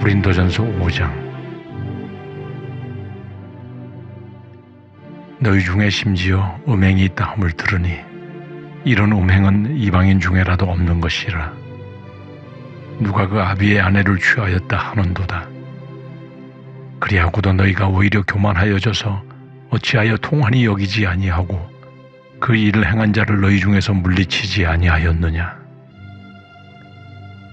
고린도전서 5장. 너희 중에 심지어 음행이 있다 함을 들으니 이런 음행은 이방인 중에라도 없는 것이라. 누가 그 아비의 아내를 취하였다 하는도다. 그리하고도 너희가 오히려 교만하여져서 어찌하여 통한이 여기지 아니하고 그 일을 행한 자를 너희 중에서 물리치지 아니하였느냐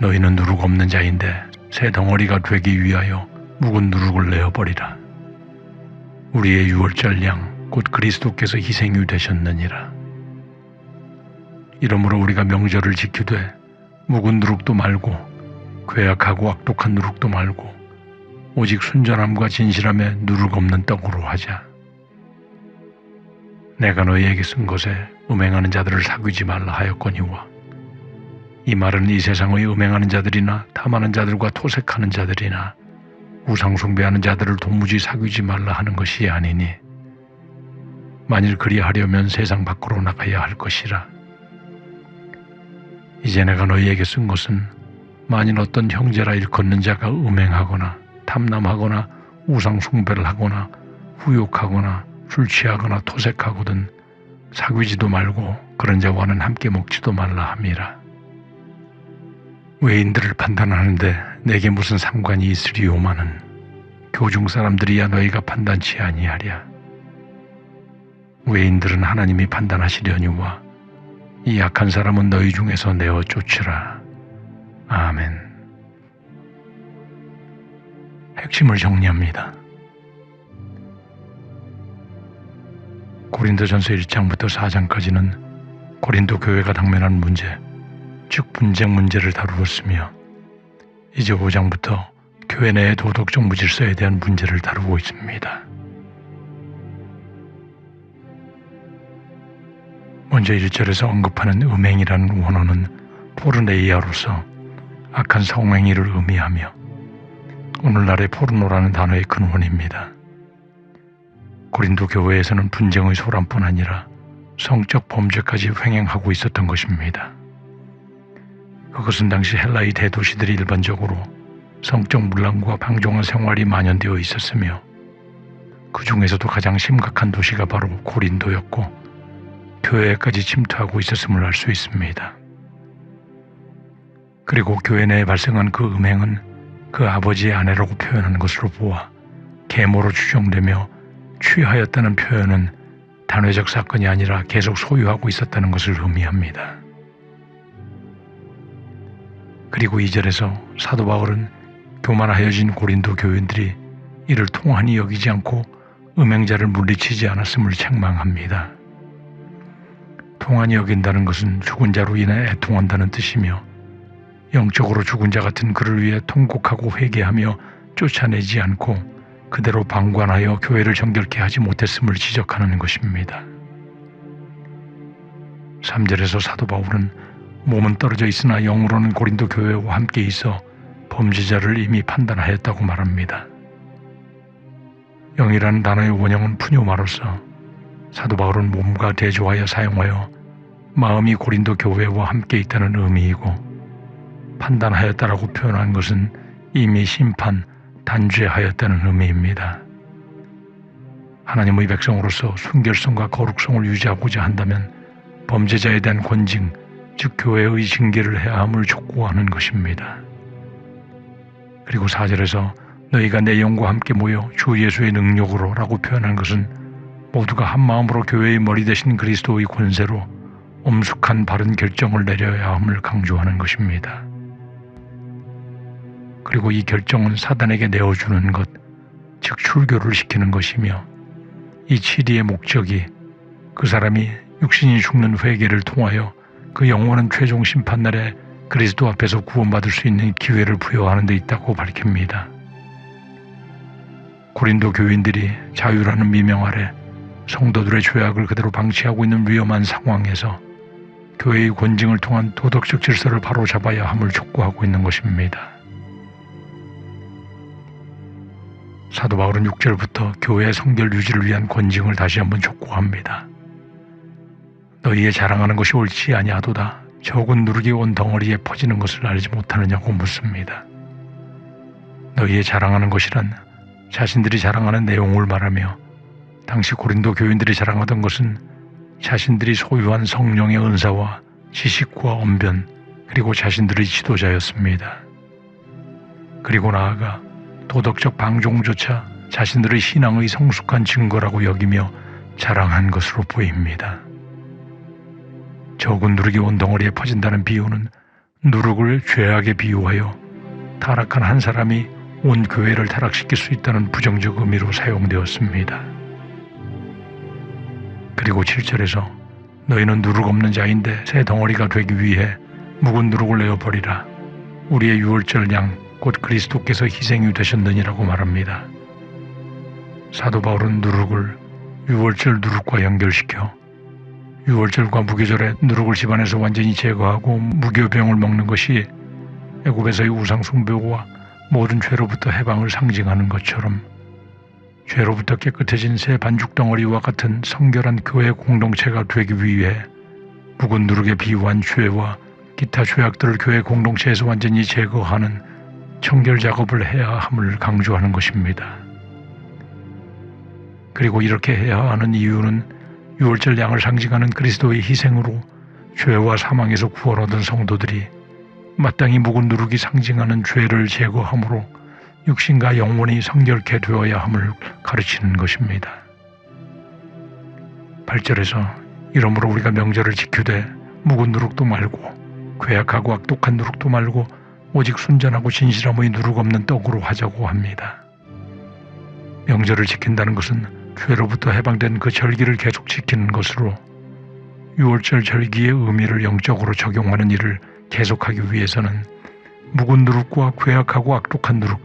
너희는 누룩 없는 자인데 새 덩어리가 되기 위하여 묵은 누룩을 내어버리라. 우리의 유월절 양 곧 그리스도께서 희생이 되셨느니라. 이러므로 우리가 명절을 지키되 묵은 누룩도 말고 괴악하고 악독한 누룩도 말고 오직 순전함과 진실함에 누룩 없는 떡으로 하자. 내가 너희에게 쓴 것에 음행하는 자들을 사귀지 말라 하였거니와 이 말은 이 세상의 음행하는 자들이나 탐하는 자들과 토색하는 자들이나 우상 숭배하는 자들을 도무지 사귀지 말라 하는 것이 아니니 만일 그리하려면 세상 밖으로 나가야 할 것이라 이제 내가 너희에게 쓴 것은 만일 어떤 형제라 일컫는 자가 음행하거나 탐남하거나 우상 숭배를 하거나 후욕하거나 술 취하거나 토색하거든 사귀지도 말고 그런 자와는 함께 먹지도 말라 함이라. 외인들을 판단하는데 내게 무슨 상관이 있으리오마는 교중 사람들이야 너희가 판단치 아니하랴. 외인들은 하나님이 판단하시려니와 이 약한 사람은 너희 중에서 내어 쫓으라. 아멘. 핵심을 정리합니다. 고린도전서 1장부터 4장까지는 고린도 교회가 당면한 문제, 즉 분쟁 문제를 다루었으며 이제 5장부터 교회 내의 도덕적 무질서에 대한 문제를 다루고 있습니다. 먼저 1절에서 언급하는 음행이라는 원어는 포르네이아로서 악한 성행위를 의미하며 오늘날의 포르노라는 단어의 근원입니다. 고린도 교회에서는 분쟁의 소란뿐 아니라 성적 범죄까지 횡행하고 있었던 것입니다. 그것은 당시 헬라의 대도시들이 일반적으로 성적 문란과 방종한 생활이 만연되어 있었으며 그 중에서도 가장 심각한 도시가 바로 고린도였고 교회까지 침투하고 있었음을 알 수 있습니다. 그리고 교회 내에 발생한 그 음행은 그 아버지의 아내라고 표현하는 것으로 보아 계모로 추정되며 취하였다는 표현은 단회적 사건이 아니라 계속 소유하고 있었다는 것을 의미합니다. 그리고 이절에서 사도 바울은 교만하여진 고린도 교인들이 이를 통한이 여기지 않고 음행자를 물리치지 않았음을 책망합니다. 통한이 여긴다는 것은 죽은 자로 인해 애통한다는 뜻이며 영적으로 죽은 자 같은 그를 위해 통곡하고 회개하며 쫓아내지 않고 그대로 방관하여 교회를 정결케 하지 못했음을 지적하는 것입니다. 3절에서 사도 바울은 몸은 떨어져 있으나 영으로는 고린도 교회와 함께 있어 범죄자를 이미 판단하였다고 말합니다. 영이라는 단어의 원형은 푸뇨마로서 사도 바울은 몸과 대조하여 사용하여 마음이 고린도 교회와 함께 있다는 의미이고 판단하였다라고 표현한 것은 이미 심판, 단죄하였다는 의미입니다. 하나님의 백성으로서 순결성과 거룩성을 유지하고자 한다면 범죄자에 대한 권징, 즉 교회의 징계를 해야 함을 촉구하는 것입니다. 그리고 사절에서 너희가 내 영과 함께 모여 주 예수의 능력으로 라고 표현한 것은 모두가 한 마음으로 교회의 머리 대신 그리스도의 권세로 엄숙한 바른 결정을 내려야 함을 강조하는 것입니다. 그리고 이 결정은 사단에게 내어주는 것, 즉 출교를 시키는 것이며 이 치리의 목적이 그 사람이 육신이 죽는 회개를 통하여 그 영원한 최종 심판날에 그리스도 앞에서 구원받을 수 있는 기회를 부여하는 데 있다고 밝힙니다. 고린도 교인들이 자유라는 미명 아래 성도들의 죄악을 그대로 방치하고 있는 위험한 상황에서 교회의 권징을 통한 도덕적 질서를 바로잡아야 함을 촉구하고 있는 것입니다. 사도 바울은 6절부터 교회의 성결 유지를 위한 권징을 다시 한번 촉구합니다. 너희의 자랑하는 것이 옳지 아니하도다. 적은 누르기 온 덩어리에 퍼지는 것을 알지 못하느냐고 묻습니다. 너희의 자랑하는 것이란 자신들이 자랑하는 내용을 말하며 당시 고린도 교인들이 자랑하던 것은 자신들이 소유한 성령의 은사와 지식과 언변 그리고 자신들의 지도자였습니다. 그리고 나아가 도덕적 방종조차 자신들의 신앙의 성숙한 증거라고 여기며 자랑한 것으로 보입니다. 적은 누룩이 온 덩어리에 퍼진다는 비유는 누룩을 죄악에 비유하여 타락한 한 사람이 온 교회를 타락시킬 수 있다는 부정적 의미로 사용되었습니다. 그리고 7절에서 너희는 누룩 없는 자인데 새 덩어리가 되기 위해 묵은 누룩을 내어버리라. 우리의 유월절 양 곧 그리스도께서 희생이 되셨느니라고 말합니다. 사도 바울은 누룩을 유월절 누룩과 연결시켜 유월절과 무교절에 누룩을 집안에서 완전히 제거하고 무교병을 먹는 것이 애굽에서의 우상 숭배와 모든 죄로부터 해방을 상징하는 것처럼 죄로부터 깨끗해진 새 반죽 덩어리와 같은 성결한 교회 공동체가 되기 위해 묵은 누룩에 비유한 죄와 기타 죄악들을 교회 공동체에서 완전히 제거하는 청결 작업을 해야 함을 강조하는 것입니다. 그리고 이렇게 해야 하는 이유는 유월절 양을 상징하는 그리스도의 희생으로 죄와 사망에서 구원 얻은 성도들이 마땅히 묵은 누룩이 상징하는 죄를 제거함으로 육신과 영혼이 성결케 되어야 함을 가르치는 것입니다. 8절에서 이러므로 우리가 명절을 지키되 묵은 누룩도 말고 괴악하고 악독한 누룩도 말고 오직 순전하고 진실함의 누룩 없는 떡으로 하자고 합니다. 명절을 지킨다는 것은 죄로부터 해방된 그 절기를 계속 지키는 것으로 유월절 절기의 의미를 영적으로 적용하는 일을 계속하기 위해서는 묵은 누룩과 괴악하고 악독한 누룩,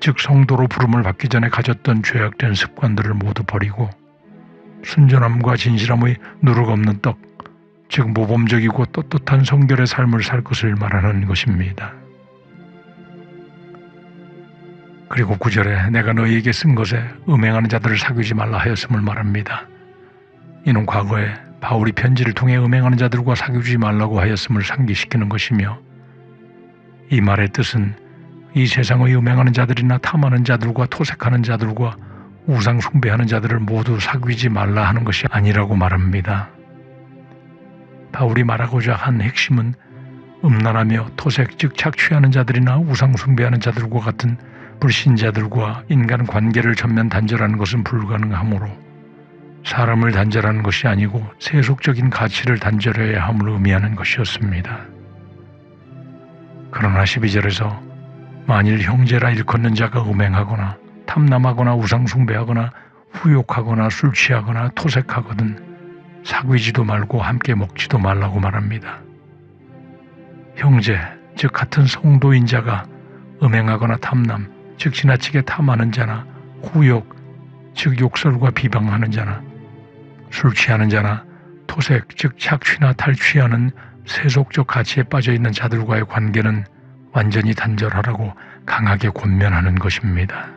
즉 성도로 부름을 받기 전에 가졌던 죄악된 습관들을 모두 버리고 순전함과 진실함의 누룩 없는 떡, 즉 모범적이고 떳떳한 성결의 삶을 살 것을 말하는 것입니다. 그리고 구절에 내가 너희에게 쓴 것에 음행하는 자들을 사귀지 말라 하였음을 말합니다. 이는 과거에 바울이 편지를 통해 음행하는 자들과 사귀지 말라고 하였음을 상기시키는 것이며 이 말의 뜻은 이 세상의 음행하는 자들이나 탐하는 자들과 토색하는 자들과 우상 숭배하는 자들을 모두 사귀지 말라 하는 것이 아니라고 말합니다. 바울이 말하고자 한 핵심은 음란하며 토색 즉 착취하는 자들이나 우상 숭배하는 자들과 같은 불신자들과 인간 관계를 전면 단절하는 것은 불가능하므로 사람을 단절하는 것이 아니고 세속적인 가치를 단절해야 함을 의미하는 것이었습니다. 그러나 12절에서 만일 형제라 일컫는 자가 음행하거나 탐남하거나 우상숭배하거나 후욕하거나 술 취하거나 토색하거든 사귀지도 말고 함께 먹지도 말라고 말합니다. 형제, 즉 같은 성도인 자가 음행하거나 탐남, 즉 지나치게 탐하는 자나 후욕, 즉 욕설과 비방하는 자나 술 취하는 자나 토색, 즉 착취나 탈취하는 세속적 가치에 빠져 있는 자들과의 관계는 완전히 단절하라고 강하게 권면하는 것입니다.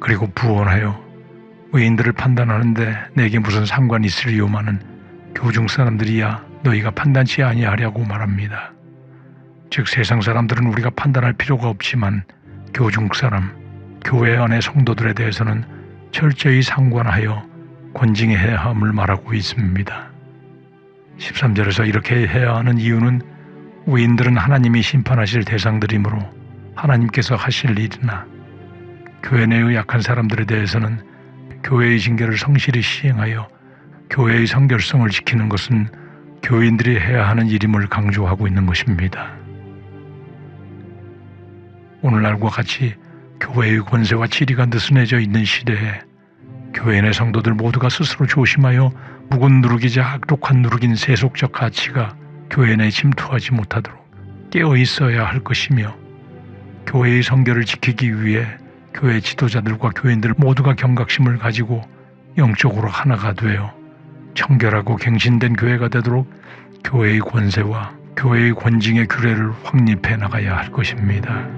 그리고 부원하여 의인들을 판단하는데 내게 무슨 상관이 있으리요마는 교중 사람들이야 너희가 판단치 아니하려고 말합니다. 즉 세상 사람들은 우리가 판단할 필요가 없지만 교중 사람, 교회 안의 성도들에 대해서는 철저히 상관하여 권징해야 함을 말하고 있습니다. 13절에서 이렇게 해야 하는 이유는 위인들은 하나님이 심판하실 대상들이므로 하나님께서 하실 일이나 교회 내의 약한 사람들에 대해서는 교회의 징계를 성실히 시행하여 교회의 성결성을 지키는 것은 교인들이 해야 하는 일임을 강조하고 있는 것입니다. 오늘날과 같이 교회의 권세와 지리가 느슨해져 있는 시대에 교회 내 성도들 모두가 스스로 조심하여 묵은 누룩이자 악독한 누룩인 세속적 가치가 교회 내 침투하지 못하도록 깨어 있어야 할 것이며 교회의 성결을 지키기 위해 교회 지도자들과 교인들 모두가 경각심을 가지고 영적으로 하나가 되어 청결하고 갱신된 교회가 되도록 교회의 권세와 교회의 권징의 규례를 확립해 나가야 할 것입니다.